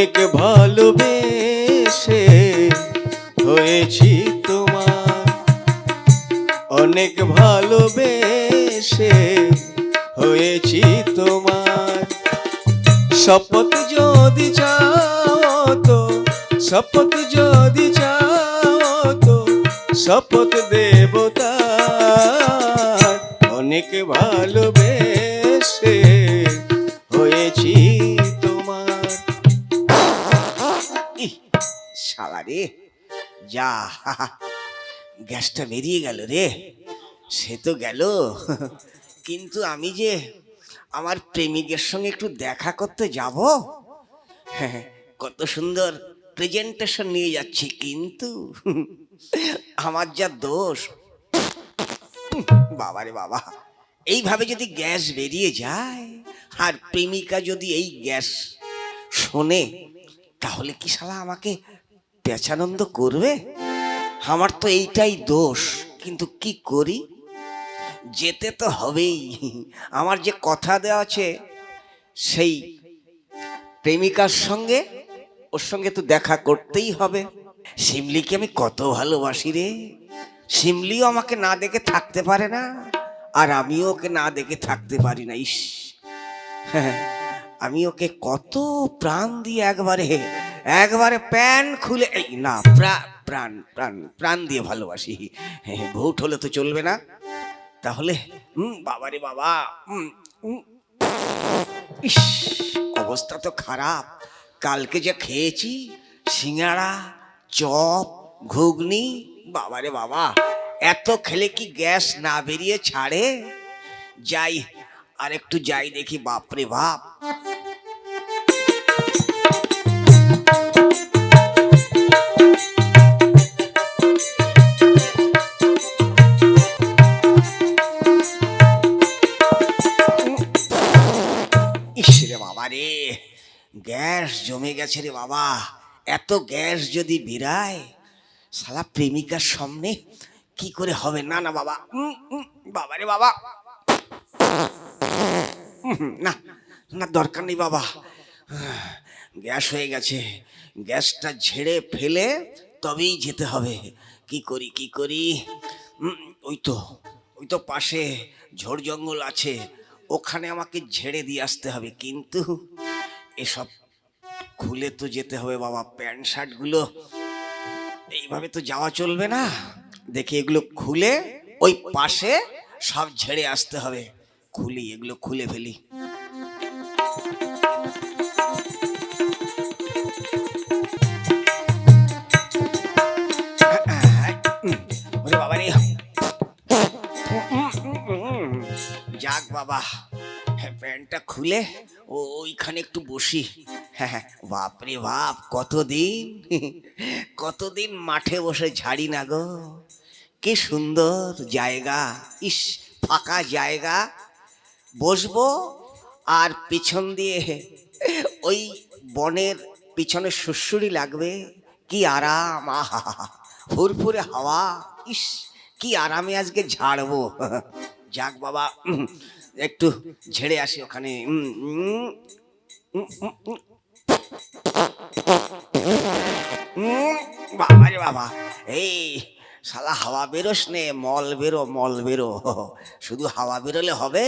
অনেক ভালোবেসে হয়েছি তোমার। অনেক ভালোবেসে হয়েছি তোমার। শপথ যদি চাও তো, শপথ যদি চাও তো, শপথ দেবতা অনেক ভালোবেসে শালা রে যা গ্যাসটা বেরিয়ে গেল রে। সে তো গেল। কিন্তু আমি যে আমার প্রেমিকের সঙ্গে একটু দেখা করতে যাব? হ্যাঁ, কত সুন্দর প্রেজেন্টেশন নিয়ে যাচ্ছি কিন্তু আমার যা দোষ। বাবারে বাবা এইভাবে যদি গ্যাস বেরিয়ে যায় আর প্রেমিকা যদি এই গ্যাস শোনে তাহলে কি শালা আমাকে পেঁচানন্দ করবে? আমার তো এইটাই দোষ, কিন্তু কি করি? যেতে তো হবেই। আমার যে কথা দেওয়া আছে, সেই প্রেমিকার সঙ্গে, ওর সঙ্গে তো দেখা করতেই হবে। শিমলিকে আমি কত ভালোবাসি রে। শিমলিও আমাকে না দেখে থাকতে পারে না, আর আমিও ওকে না দেখে থাকতে পারি না। ইস হ্যাঁ আমি ওকে কত প্রাণ দিয়ে একবারে একবারে প্যান খুলে, এই না, প্রা- প্রাণ প্রাণ প্রাণ দিয়ে ভালোবাসি। ভোট হলে তো চলবে না। তাহলে বাবারে বাবা। ইস, অবস্থা তো খারাপ। কালকে যে খেয়েছি সিঙ্গাড়া চপ, ঘুগনি, বাবারে বাবা, এত খেলে কি গ্যাস না বেরিয়ে ছাড়ে? যাই আর একটু যাই দেখি, বাপরে বাপ। গ্যাস জমে গেছে রে বাবা। এত গ্যাস যদি বেরায় সালা প্রেমিকার সামনে কি করে হবে? না না বাবা। বাবা রে বাবা। না না, দরকার নেই বাবা। গ্যাস হয়ে গেছে। গ্যাসটা ঝেড়ে ফেলে তবেই যেতে হবে। কি করি কি করি? ওই তো ওই তো পাশে ঝোড় জঙ্গল আছে। ওখানে আমাকে ঝেড়ে দিয়ে আসতে হবে। কিন্তু এসব খুলে তো যেতে হবে বাবা, প্যান্ট শার্টগুলো। এইভাবে তো যাওয়া চলবে না। দেখি এগুলো খুলে ওই পাশে সব ঝেড়ে আসতে হবে। খুলি, এগুলো খুলে ফেলি। যাক বাবা, প্যান্টটা খুলে ওইখানে একটু বসি। হ্যাঁ হ্যাঁ, বাপরে বাপ কতদিন? কতদিন মাঠে বসে ঝাড়ি না গো? কি সুন্দর জায়গা ইস ফাঁকা জায়গা। বসবো আর পিছন দিয়ে ওই বনের পিছনে সুসুরি লাগবে। কি আরাম আহা ফুরফুরে হাওয়া। ইস কি আরামে আজকে ঝাড়বো। যাক বাবা একটু ঝেড়ে আসি ওখানে। বাবা রে বাবা। এই, শালা হাওয়া বেরোস নে, মল বেরো মল বেরো। শুধু হাওয়া বেরোলে হবে?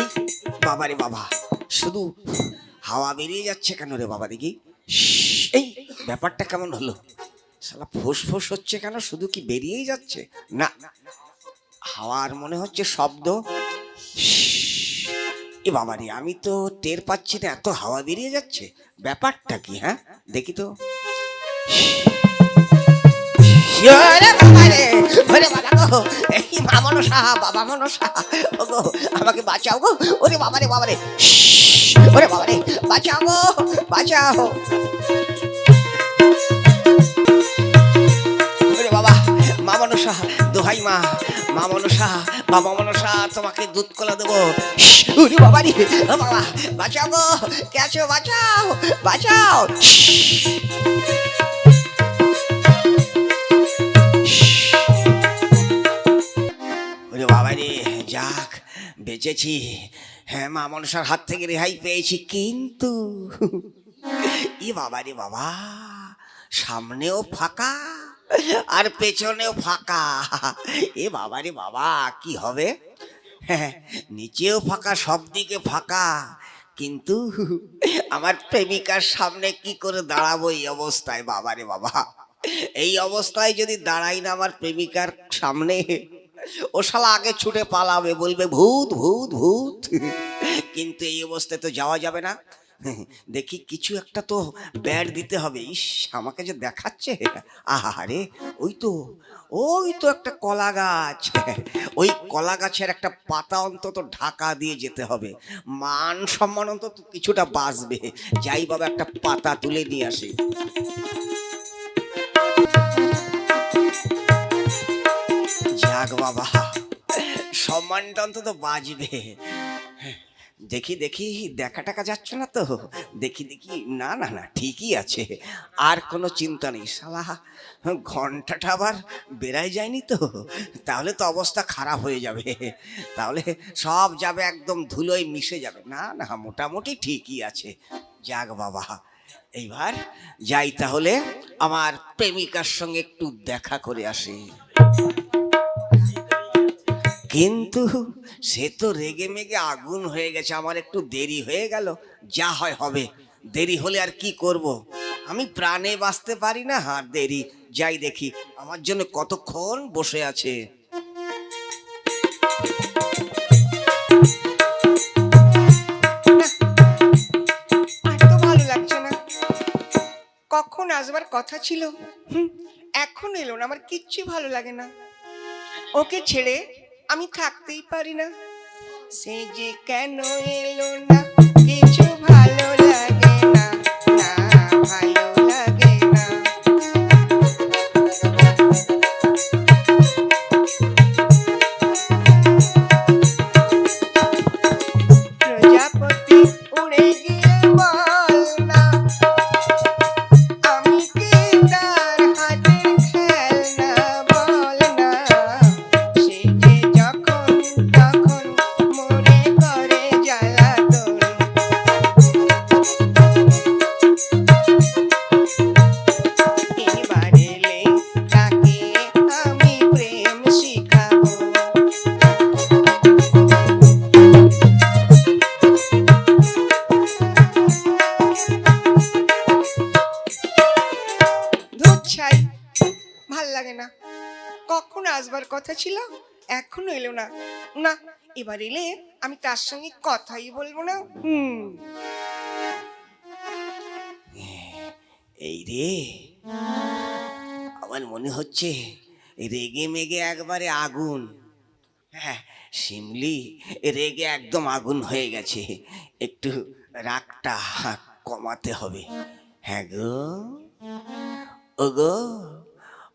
এই বাবারে বাবা, শুধু হাওয়া বেরিয়ে যাচ্ছে কেন রে বাবা দেখি? ব্যাপারটা কেমন হলো? শালা ফোস হচ্ছে কেন? শুধু কি বেরিয়েই যাচ্ছে? না। হাওয়ার মনে হচ্ছে শব্দ। এ বাবারে আমি তো টের পাচ্ছি না এত হাওয়া বেরিয়ে যাচ্ছে। ব্যাপারটা কি হ্যাঁ? দেখি তো। গো, আমাকে বাঁচাও গো। ওরে বাবা রে বাবা রে ওরে বাবা রে বাঁচাও বাঁচাও। তোমাকে দুধ কলা দেবো। বাবা রে বাবা, বাঁচাও বাঁচাও বাবা রে, যাক, বেঁচেছি। হ্যাঁ মা মনসার হাত থেকে রেহাই পেয়েছি, কিন্তু। ই বাবা রে বাবা। সামনেও ফাঁকা আর পেছনেও ফাঁকা। এ বাবা রে বাবা, কি হবে? হ্যাঁ নিচেও ফাঁকা, সব দিকে ফাঁকা। কিন্তু আমার প্রেমিকার সামনে কি করে দাঁড়াবো এই অবস্থায় বাবা রে বাবা? এই অবস্থায় যদি দাঁড়াই না আমার প্রেমিকার সামনে, ও শালা আগে ছুটে পালাবে, বলবে, ভূত ভূত ভূত। কিন্তু এই অবস্থায় তো যাওয়া যাবে না। দেখি কিছু একটা তো ব্যাট দিতে হবে। ইস, আমাকে যে দেখাচ্ছে। আহারে ওই তো ওই তো একটা কলা গাছ। ওই কলা গাছের একটা পাতা অন্তত ঢাকা দিয়ে যেতে হবে। মান সম্মান অন্তত কিছুটা বাঁচবে। যাই বাবা, একটা পাতা তুলে নিয়ে আসি। যাক বাবা, সম্মানটা অন্তত বাজবে দেখি দেখি দেখা টাকা যাচ্ছে না তো। দেখি দেখি, না না না, ঠিকই আছে। আর কোনো চিন্তা নেই, শালা। ঘন্টাটা আবার বেড়াই যায়নি তো। তাহলে তো অবস্থা খারাপ হয়ে যাবে। তাহলে সব যাবে একদম ধুলোয় মিশে যাবে। না না, মোটামুটি ঠিকই আছে। যাক বাবা, এইবার যাই তাহলে। আমার প্রেমিকার সঙ্গে একটু দেখা করে আসি। কিন্তু সে তো রেগে মেগে আগুন হয়ে গেছে, আমার একটু দেরি হয়ে গেল, যা হয় হবে। দেরি হলে আর কি করব। আমি প্রাণে বাঁচতে পারি না, আর দেরি। যাই দেখি, আমার জন্য কতক্ষণ বসে আছে? কখন আসবার কথা ছিল? এখন এলো না, আমার কিচ্ছু ভালো লাগে না। ওকে ছেড়ে আমি থাকতেই পারি না। সে যে কেন এলো না? না এবার এলে আমি তার সঙ্গে কথাই বলব না। হুম। এই রে। আমার মনে হচ্ছে রেগে মেগে একবারে আগুন। হ্যাঁ শিমলি রেগে একদম আগুন হয়ে গেছে। একটু রাগটা কমাতে হবে। হ্যাঁ গো। ওগো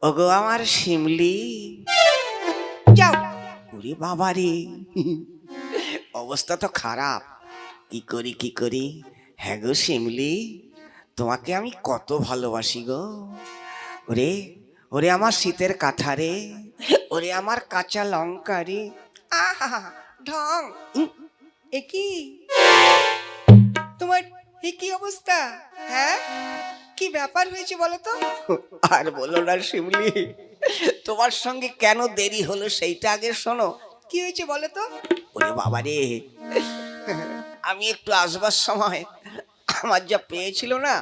ওগো আমার শিমলি। যাও। ওরে বাবা রে অবস্থা তো খারাপ। কি করি কি করি? হ্যাঁ গো শিমলি, তোমাকে আমি কত ভালোবাসি গো। ওরে ওরে আমার শীতের কাঁথা রে। ওরে আমার কাঁচা লঙ্কা রে। আহা, ঢং। এ কি? তোমার এ কি অবস্থা? হ্যাঁ? কি ব্যাপার হয়েছে বলো তো? আর বলো না শিমলি। তোমার সঙ্গে কেন দেরি হলো সেইটা আগে শোনো। কি হয়েছে বলো তো? ওরে বাবা রে। আমি একটু আসবার সময়। আমার যা পেয়েছিল না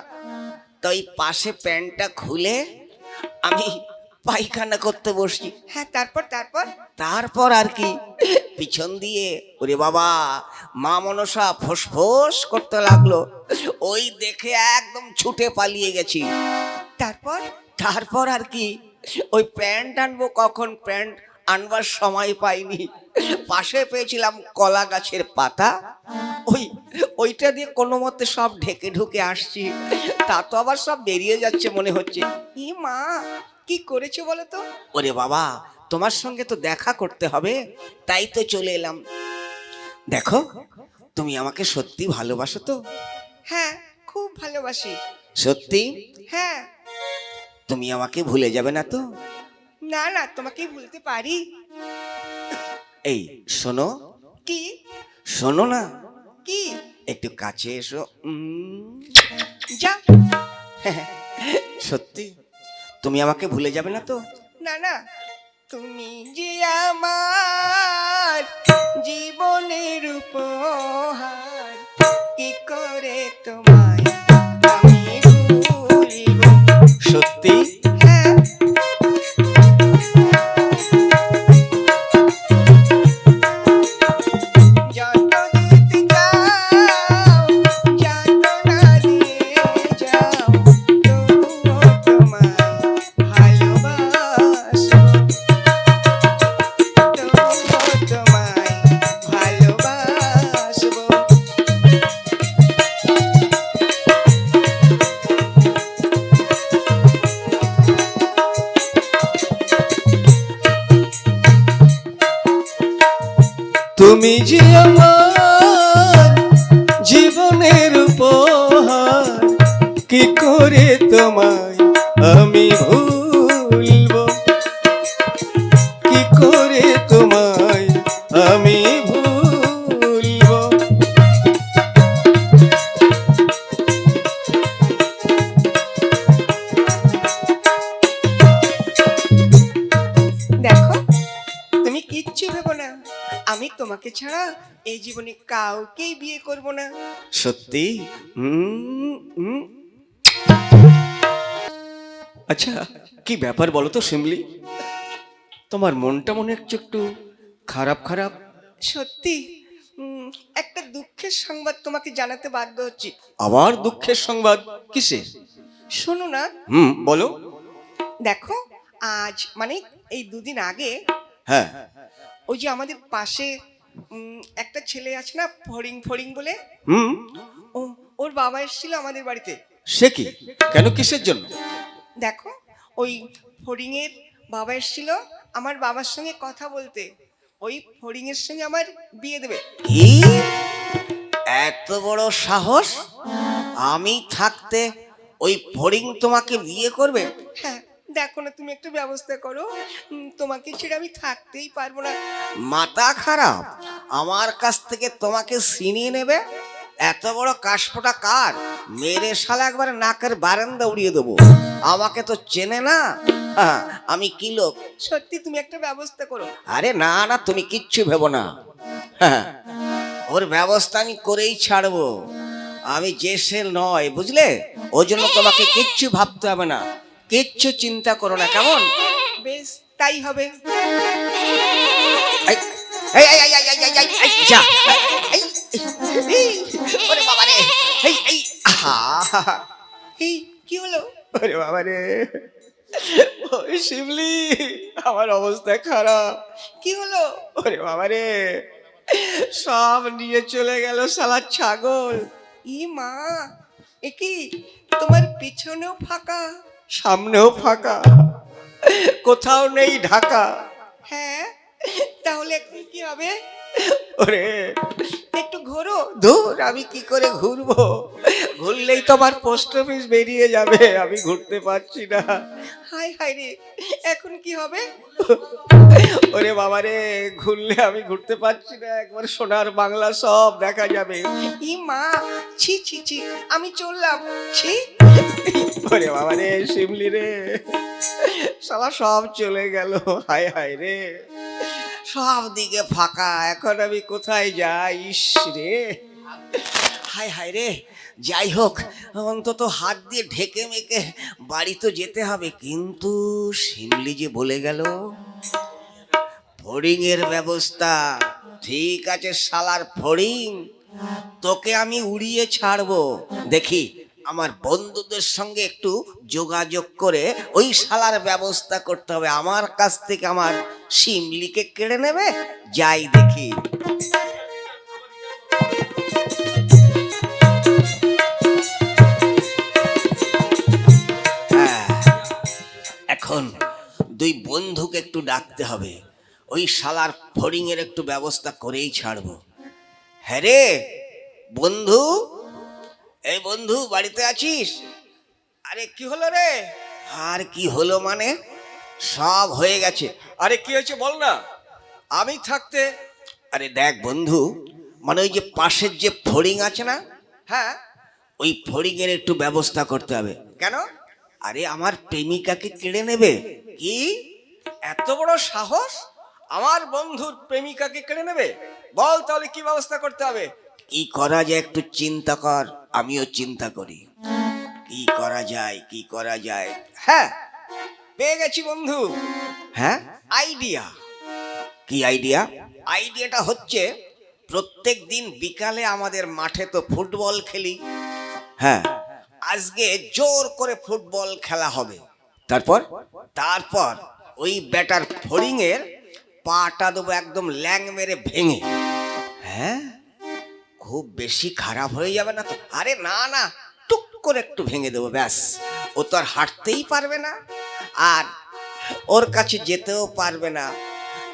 তো ওই পাশে প্যান্টটা খুলে আমি পায়খানা করতে বসছি। হ্যাঁ তারপর তারপর? তারপর আর কি। পিছন দিয়ে ওরে বাবা মা মনসা ফোঁস করতে লাগল। ওই দেখে একদম ছুটে পালিয়ে গেছি। তারপর? তারপর আর কি। ওই প্যান্ট আনব কখন? প্যান্ট আনবার সময় পাইনি। পাশে পেয়েছিলাম কলা গাছের পাতা। ওই ওইটা দিয়ে কোনো মতে সব ঢেকে ঢুকে আসছি। তা তো আবার সব বেরিয়ে যাচ্ছে মনে হচ্ছে। ই মা কি করেছ বলো তো? ওরে বাবা তোমার সঙ্গে তো দেখা করতে হবে। তাই তো চলে এলাম। দেখো তুমি আমাকে সত্যি ভালোবাসো তো? হ্যাঁ খুব ভালোবাসি। সত্যি? হ্যাঁ। তুমি আমাকে ভুলে যাবে না তো? না না তোমাকে ভুলতে পারি। এই শোনো। কি? শোনো না। কি? একটু কাছে এসো। যা। সত্যি? তুমি আমাকে ভুলে যাবে না তো? না না। তুমি যে আমার জীবনের উপহার। তোমাকে ছাড়া এই জীবনে কাউকেই বিয়ে করব না। সত্যি। আচ্ছা কি ব্যাপার বলো তো শিমলি? তোমার মনটা মনে হচ্ছে একটু খারাপ খারাপ? সত্যি? একটা দুঃখের সংবাদ তোমাকে জানাতে বাধ্য হচ্ছি। আবার দুঃখের সংবাদ? কিসের? শোনো না। হুম বলো। দেখো আজ মানে এই দুদিন আগে হ্যাঁ। ওই যে আমাদের পাশে একটা ছেলে আছে না ফড়িং ফড়িং বলে? হুম? ও ওর বাবা এসেছিল আমাদের বাড়িতে। সে কি? কেন কিসের জন্য? দেখো ওই ফড়িংয়ের বাবা এসেছিল আমার বাবার সঙ্গে কথা বলতে। ওই ফড়িংয়ের সঙ্গে আমার বিয়ে দেবে। কি? এত বড় সাহস? আমি থাকতে ওই ফড়িং তোমাকে বিয়ে করবে? হ্যাঁ দেখো না তুমি একটু ব্যবস্থা করো। তোমাকে ছেড়ে আমি থাকতেই পারব না। মাথা খারাপ? আমার কাছ থেকে তোমাকে ছিনিয়ে নেবে? এত বড় কাশফোটা কার? মেরে শালা একবার নাকের বারান্দা উড়িয়ে দেবো। আমাকে তো চেনে না। আমি কি লোক? সত্যি তুমি একটা ব্যবস্থা করো। আরে না না তুমি কিচ্ছু ভেবো না। হ্যাঁ, ওর ব্যবস্থা আমি করেই ছাড়বো। আমি যে সে নয় বুঝলে? ওই জন্য তোমাকে কিচ্ছু ভাবতে হবে না। কিচ্ছু চিন্তা করো না কেমন বেশ তাই হবে কি হলো বাবা রে শিবলি আমার অবস্থা খারাপ কি হলো ওরে বাবারে সব নিয়ে চলে গেল সালা ছাগল ই মা একি তোমার পিছনেও ফাঁকা সামনেও ফাঁকা। কোথাও নেই ঢাকা। হ্যাঁ তাহলে এখন কি হবে? ওরে একটু ঘোরো। দূর আমি কি করে ঘুরবো? ঘুরলেই তো আমার পোস্ট অফিস বেরিয়ে যাবে আমি ঘুরতে পারছি না। হাই হাই রে এখন কি হবে? ওরে বাবা রে ঘুরলে আমি ঘুরতে পারছি না। একবার সোনার বাংলা সব দেখা যাবে। ই মা ছি ছি ছি আমি চললাম। ছি। ওরে বাবা রে, শিমলি রে। সবার সব চলে গেল, হায় হায় রে। সব দিকে ফাঁকা, এখন আমি কোথায় যাই? রে। হায় হায় রে, যাই হোক, অন্তত হাত দিয়ে ঢেকে মেকে বাড়ি তো যেতে হবে। কিন্তু শিমলি যে বলে গেল ফড়িং এর ব্যবস্থা। ঠিক আছে শালার ফড়িং, তোকে আমি উড়িয়ে ছাড়বো। দেখি আমার বন্ধুদের সঙ্গে একটু যোগাযোগ করে ওই শালার ব্যবস্থা করতে হবে। আমার কাছ থেকে আমার শিমলিকে কেড়ে নেবে? যাই দেখি। হ্যাঁ, এখন দুই বন্ধুকে একটু ডাকতে হবে। ওই শালার ফড়িং এর একটু ব্যবস্থা করেই ছাড়বো। হ্যাঁ রে বন্ধু? এই বন্ধু বাড়িতে আছিস? আরে কি হলো রে? আর কি হলো মানে? সব হয়ে গেছে। আরে কি হয়েছে বল না। আমি থাকতে আরে দেখ বন্ধু মানে ওই যে পাশের যে ফড়িং আছে না? হ্যাঁ। ওই ফড়িংয়ের একটু ব্যবস্থা করতে হবে। কেন? আরে আমার প্রেমিকাকে কেড়ে নেবে? কি? এত বড় সাহস? আমার বন্ধুর প্রেমিকাকে কেড়ে নেবে? বল তাহলে কি ব্যবস্থা করতে হবে? কি করা যায় একটু চিন্তা কর, আমিও চিন্তা করি। কি করা যায়, কি করা যায়? হ্যাঁ পেয়ে গেছি বন্ধু। হ্যাঁ? আইডিয়া। কি আইডিয়া? আইডিয়াটা হচ্ছে, প্রত্যেক দিন বিকালে আমাদের মাঠে তো ফুটবল খেলি। হ্যাঁ? আজকে জোর করে ফুটবল খেলা হবে। তারপর? তারপর ওই ব্যাটার ফড়িং এর পাটা দেবো একদম ল্যাং মেরে ভেঙে। হ্যাঁ? খুব বেশি খারাপ হয়ে যাবে না তো? আরে না না, টুক করে একটু ভেঙে দেবো, ব্যাস। ও তো আর হাঁটতেই পারবে না। আর ওর কাছে যেতেও পারবে না।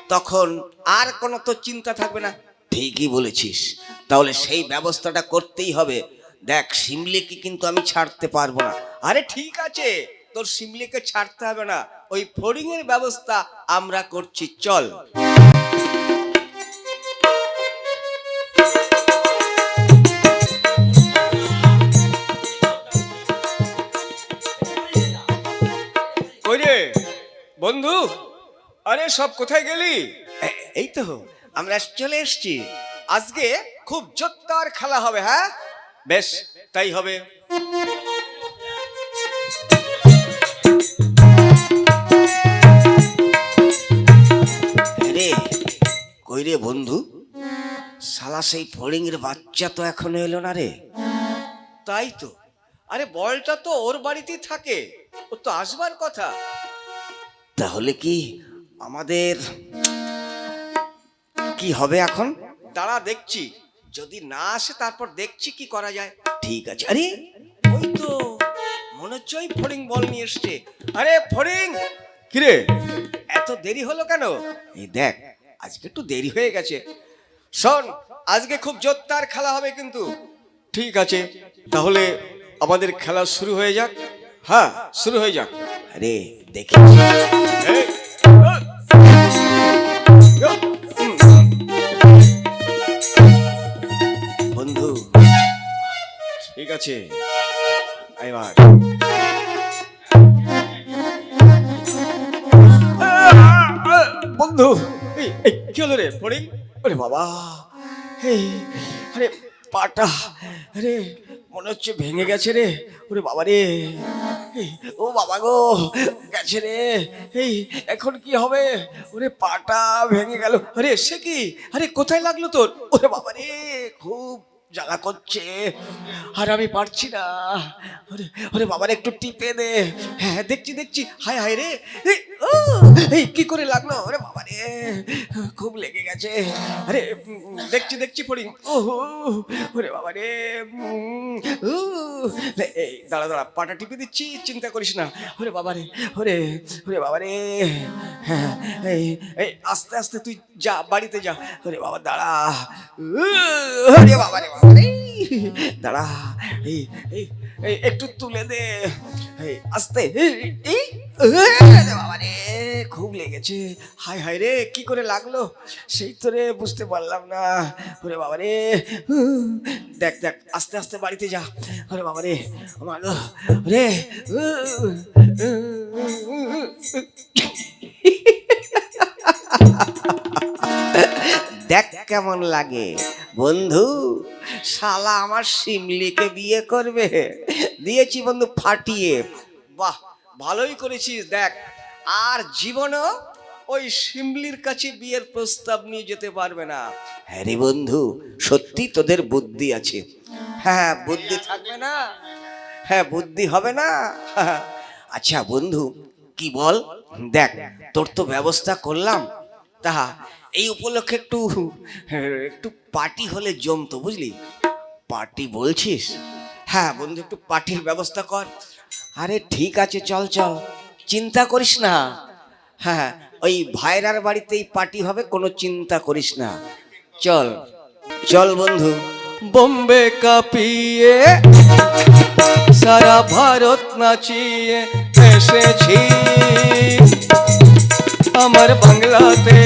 তখন আর কোনো তো চিন্তা থাকবে না। ঠিকই বলেছিস। তাহলে সেই ব্যবস্থাটা করতেই হবে। দেখ শিমলিকে কিন্তু আমি ছাড়তে পারব না। আরে ঠিক আছে, তোর শিমলিকে ছাড়তে হবে না। ওই ফড়িং এর ব্যবস্থা আমরা করছি, চল। বন্ধু, আরে সব কোথায় গেলি? এই তো, আমরা চলে এসেছি। আজকে খুব জোরদার খেলা হবে হ্যাঁ? বেশ, তাই হবে। রে কই রে বন্ধু? শালা সেই ফড়িংয়ের বাচ্চা তো এখনও এলো না রে। তাই তো। আরে, বলটা তো ওর বাড়িতেই থাকে। ও তো আসবার কথা। তাহলে কি আমাদের কি হবে এখন? দাঁড়া দেখছি। যদি না আসে তারপর দেখছি কি করা যায়। ঠিক আছে। আরে ওই তো মনে হচ্ছে ওই ফড়িং বল নিয়ে এসছে। আরে ফড়িং! কিরে? এত দেরি হলো কেন? এই দেখ আজকে একটু দেরি হয়ে গেছে। শোন আজকে খুব জোরদার খেলা হবে কিন্তু। ঠিক আছে তাহলে আমাদের খেলা শুরু হয়ে যাক। হ্যাঁ শুরু হয়ে যাক। আরে দেখি বন্ধু ঠিক আছে এবার। বন্ধু এই কি হলো রে পড়ি? ওরে বাবা। এই আরে পাটা আরে মনে হচ্ছে ভেঙে গেছে রে। ওরে বাবা রে ও বাবা গো, গেছে রে। এই, এখন কি হবে? ওরে পাটা ভেঙে গেল। আরে, সে কি? আরে, কোথায় লাগল তোর? ওরে বাবা রে, খুব জ্বালা করছে। আর আমি পারছি না। ওরে ওরে বাবার একটু টিপে দে। হ্যাঁ দেখছি দেখছি। হায় হায় রে। এই, কি করে লাগল? ওরে বাবা রে খুব লেগে গেছে। আরে দেখছি দেখছি পড়ি। ওহো ওরে বাবা রে এই দাঁড়া দাঁড়া পাটা টিপে দিচ্ছি চিন্তা করিস না। ওরে বাবা রে ওরে ওরে বাবা রে হ্যাঁ এই এই আস্তে আস্তে তুই যা বাড়িতে যা। ওরে বাবা দাঁড়া ওরে বাবা রে বাবা রে দাঁড়া এই এই একটু তুলে দে আস্তে এই, এই, বাবা রে খুব লেগেছে হায় হায় রে কি করে লাগল সেই তো রে বুঝতে পারলাম না ওরে বাবা রে দেখ দেখ আস্তে আস্তে বাড়িতে যা ওরে বাবা রে আমার রে দেখ কেমন লাগে। বন্ধু, শালা আমার শিমলিকে বিয়ে করবে। দিয়েছি বন্ধু ফাটিয়ে। বাহ, ভালোই করেছিস, দেখ। আর জীবনও ওই শিমলির কাছে বিয়ের প্রস্তাব নিয়ে যেতে পারবে না। হ্যাঁ রে বন্ধু, সত্যি তোদের বুদ্ধি আছে। হ্যাঁ বুদ্ধি থাকবে না। হ্যাঁ বুদ্ধি হবে না। আচ্ছা বন্ধু, কি বল? দেখ, তোর তো ব্যবস্থা করলাম। তাহা এই উপলক্ষে একটু একটু পার্টি হলে জমতো, বুঝলি? পার্টি বলছিস? হ্যাঁ বন্ধু, একটু পার্টির ব্যবস্থা কর। আরে ঠিক আছে, চল চল। চিন্তা করিস না। হ্যাঁ ওই ভাইরার বাড়িতেই পার্টি হবে, কোনো চিন্তা করিস না। চল চল বন্ধু। বোম্বে কাঁপিয়ে, সারা ভারত নাচিয়ে এসেছি। আমার বাংলাতে।